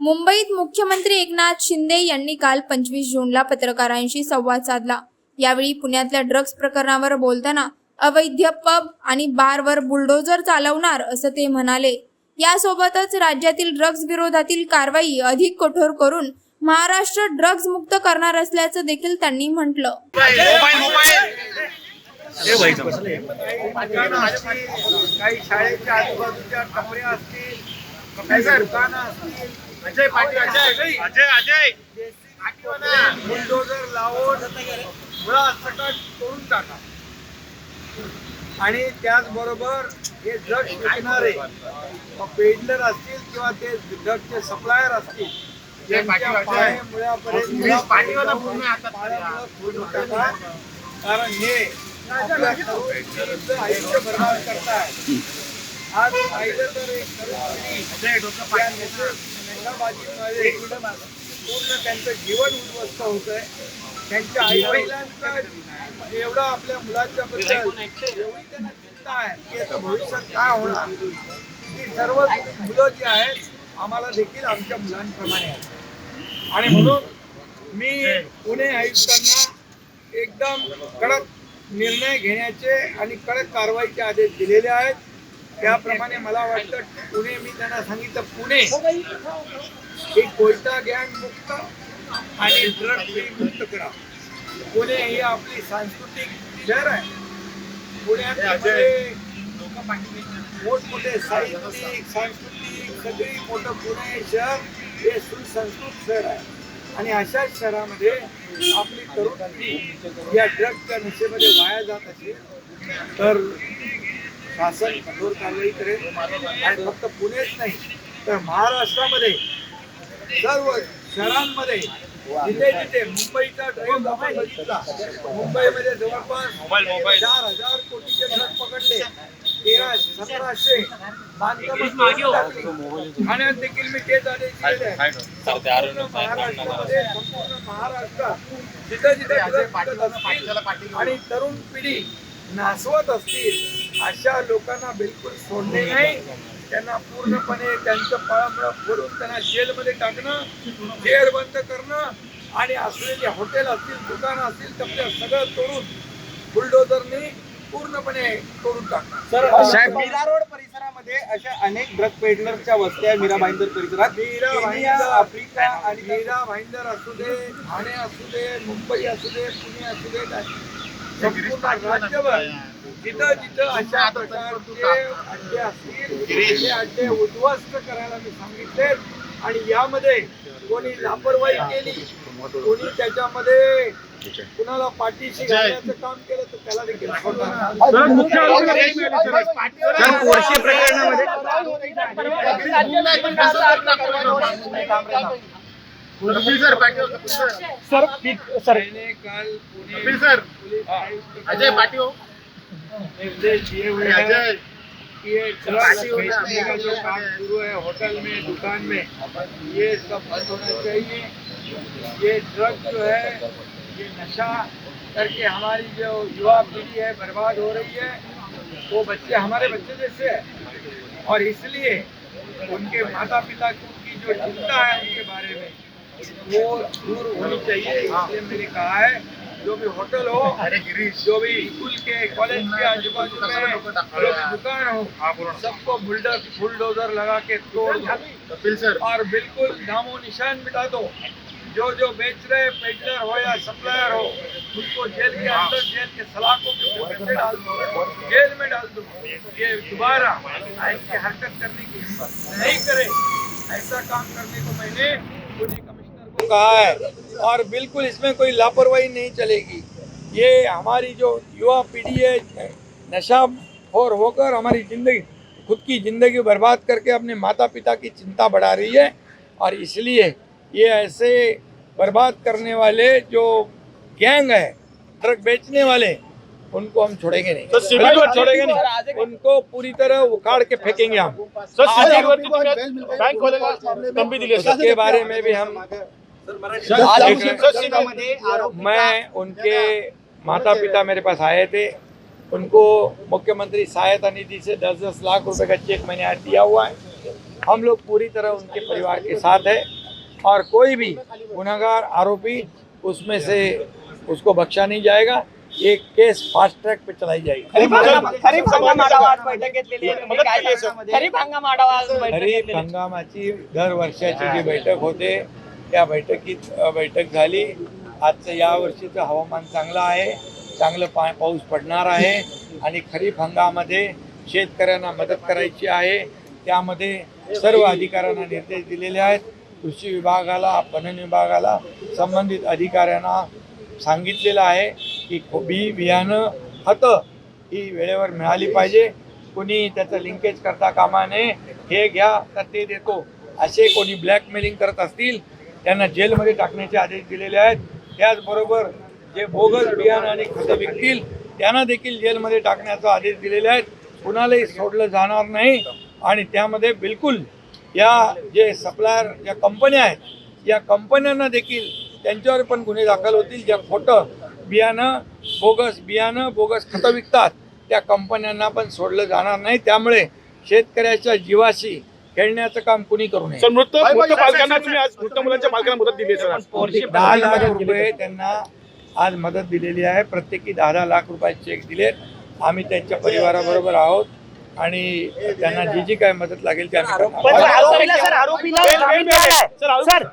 मुंबईत मुख्यमंत्री एकनाथ शिंदे यांनी काल पंचवीस जूनला पत्रकारांशी संवाद साधला. यावेळी पुण्यातल्या ड्रग्ज प्रकरणावर बोलताना अवैध पब आणि बारवर बुलडोजर चालवणार असं ते म्हणाले. यासोबतच राज्यातील ड्रग्ज विरोधातील कारवाई अधिक कठोर करून महाराष्ट्र ड्रग्ज मुक्त करणार असल्याचं देखील त्यांनी म्हटलं. काही शाळेच्या आजूबाजूच्या टपऱ्या असतील काही दुकानं असतील अजय पाटील अजय. अजय अजय बुलडोजर लावून मुळात सकट करून टाका. आणि त्याचबरोबर हे ड्रग्ज विकणारे पेडलर असतील किंवा ते ड्रगचे सप्लायर असतील. कारण हे आयुष्य बर्बाद करताय. आज पाहिलं तर एक तरुण पूर्ण त्यांचं जीवन उद्ध्वस्त होत आहे त्यांच्या आई वडिलांचा एवढा आपल्या मुलाच्या बद्दल एवढी त्यांना चिंता आहे की याचं भविष्यात काय होणार ही सर्व मुलं जी आहेत आम्हाला देखील आमच्या मुलांप्रमाणे आहेत. आणि म्हणून मी पुणे आयुक्तांना एकदम कडक निर्णय घेण्याचे आणि कडक कारवाईचे आदेश दिलेले आहेत त्याप्रमाणे मला वाटतं पुणे मी त्यांना सांगितलं पुणे हे कोयता गँग मुक्त आणि ड्रग फ्री मुक्त करा. पुणे ही आपली सांस्कृतिक शहर आहे. पुण्यामध्ये मोठमोठे साहित्यिक सांस्कृतिक सगळी मोठं पुणे शहर हे सुसंस्कृत शहर आहे. आणि अशाच शहरामध्ये आपली तरुण या ड्रगच्या नशेमध्ये वाया जात असेल तर शासन कठोर कारवाई करेल आणि फक्त पुणेच नाही तर महाराष्ट्रामध्ये सर्व शहरांमध्ये जिथे जिथे मुंबईचा ड्राईव्ह आपण बघितला मुंबईमध्ये जवळपास. चार हजार कोटीचे ड्रग पकडले. तेरा सतराशे बांधकाम ठाण्यात देखील मी तेच आदेश दिलेले आहेत. संपूर्ण महाराष्ट्रामध्ये संपूर्ण महाराष्ट्रात जिथे जिथे आणि तरुण पिढी नासवत असतील अशा लोकांना बिलकुल सोडणे नाही. त्यांना पूर्णपणे त्यांचं पळापळ फोडून त्यांना जेलमध्ये टाकणं जेर बंद करणं आणि असलेले हॉटेल असतील दुकानं असतील तर सगळं तोडून बुलडोजरनी पूर्णपणे तोडून टाकणं साहेब मीरा रोड परिसरामध्ये अशा अनेक ड्रग पेडलरच्या वस्त्या आहेत मीरा भाईंदर परिसरात. मीरा भाईंदर आफ्रिका आणि मीरा भाईंदर असू दे ठाणे असू दे मुंबई असू दे पुणे असू दे जिथं जिथं अशा प्रकारचे अड्डे असतील ते अड्डे उद्ध्वस्त करायला मी सांगितले आणि यामध्ये कोणी लापरवाही केली कोणी त्याच्यामध्ये कुणाला पाठीशी घालण्याचं काम केलं तर त्याला देखील प्रकरणामध्ये sir sir. Sir Kapil sir. Ajay निर्देश दिए हुए हैं। अजय। ये बेचने का जो काम शुरू है होटल में दुकान में ये सब बंद होना चाहिए। ये ड्रग जो है ये नशा करके हमारी जो युवा पीढ़ी है बर्बाद हो रही है। वो बच्चे हमारे बच्चे जैसे है। और इसलिए उनके माता पिता की जो चिंता है उनके बारे में वो दूर होनी चाहिए इसलिए मैंने कहा है जो भी होटल हो अरे गिरीश जो भी स्कूल के कॉलेज के आजू बाजू में जो भी दुकान हो सबको बुलडर बुलडोजर लगा के तोड़ दो। और बिल्कुल नामो निशान मिटा दो। जो जो बेच रहे पेडलर हो या सप्लायर हो उनको जेल के अंदर जेल के सलाखों के पीछे डाल दो जेल में डाल दो। ये दोबारा ऐसी हरकत करने की हिम्मत नहीं करे। ऐसा काम करने को मैंने को कहा है और बिल्कुल इसमें कोई लापरवाही नहीं चलेगी। ये हमारी जो युवा पीढ़ी है नशा और होकर हमारी ज़िंदगी खुद की ज़िंदगी बर्बाद करके अपने माता पिता की चिंता बढ़ा रही है और इसलिए ये ऐसे बर्बाद करने वाले जो गैंग है ड्रग बेचने वाले उनको हम छोड़ेंगे नहीं। तो सिविल को छोड़ेंगे नहीं। उनको पूरी तरह उखाड़ के फेंकेंगे हम। सर सिटी वरती तुम्ही बँक तंबी दिली आहे, बारे में भी हम सर मैं उनके माता पिता मेरे पास आए थे। उनको मुख्यमंत्री सहायता निधि से दस दस लाख रुपए का चेक मैंने आज दिया हुआ है। हम लोग पूरी तरह उनके परिवार के साथ है और कोई भी गुनागार आरोपी उसमें से उसको बख्शा नहीं जाएगा। ये केस फास्ट ट्रैक पे चलाई जाएगी। खरीप हंगाम- खरीप. हंगामाची दर वर्षाची जी बैठक होते त्या बैठकीत बैठक झाली. आजचं या वर्षीचं हवामान चांगलं आहे. चांगलं पा पाऊस पडणार आहे. आणि खरीप हंगामामध्ये शेतकऱ्यांना मदत करायची आहे. त्यामध्ये सर्व अधिकाऱ्यांना निर्देश दिलेले आहेत. कृषी विभागाला पणन विभागाला संबंधित अधिकाऱ्यांना सांगितलेलं आहे की बी बियाणं खतं ही वेळेवर मिळाली पाहिजे. कोणी त्याचं लिंकेज करता कामा नये. हे घ्या तर ते देतो. असे कोणी ब्लॅकमेलिंग करत असतील त्यांना जेलमध्ये टाकण्याचे आदेश दिलेले आहेत. त्याचबरोबर जे बोगस बियाणं आणि खतं विकतील त्यांना देखील जेलमध्ये टाकण्याचा आदेश दिलेले आहेत. कुणालाही सोडलं जाणार नाही. आणि त्यामध्ये बिलकुल या जे सप्लायर ज्या कंपन्या आहेत या कंपन्यांना देखील त्यांच्यावर पण गुन्हे दाखल होतील. ज्या खोटं बियाणं बोगस बियाणं बोगस खतं विकतात त्या कंपन्यांना पण सोडलं जाणार नाही. त्यामुळे शेतकऱ्याच्या जीवाशी खेळण्याचं काम कुणी करू नये. सर मृत मृत पालकांना तुम्ही आज मृत मुलांच्या पालकांना मदत दिली आहे सर आज. दहा लाख रुपये त्यांना आज मदत दिलेली आहे. प्रत्येकी दहा दहा लाख रुपयाचे चेक दिलेत. आम्ही त्यांच्या परिवाराबरोबर आहोत आणि त्यांना जी जी काय मदत लागेल ते आम्ही करणार पण आरोपीला सर आरोपीला बेल- जामीन बेल- मिळालाय सर, आरोप- सर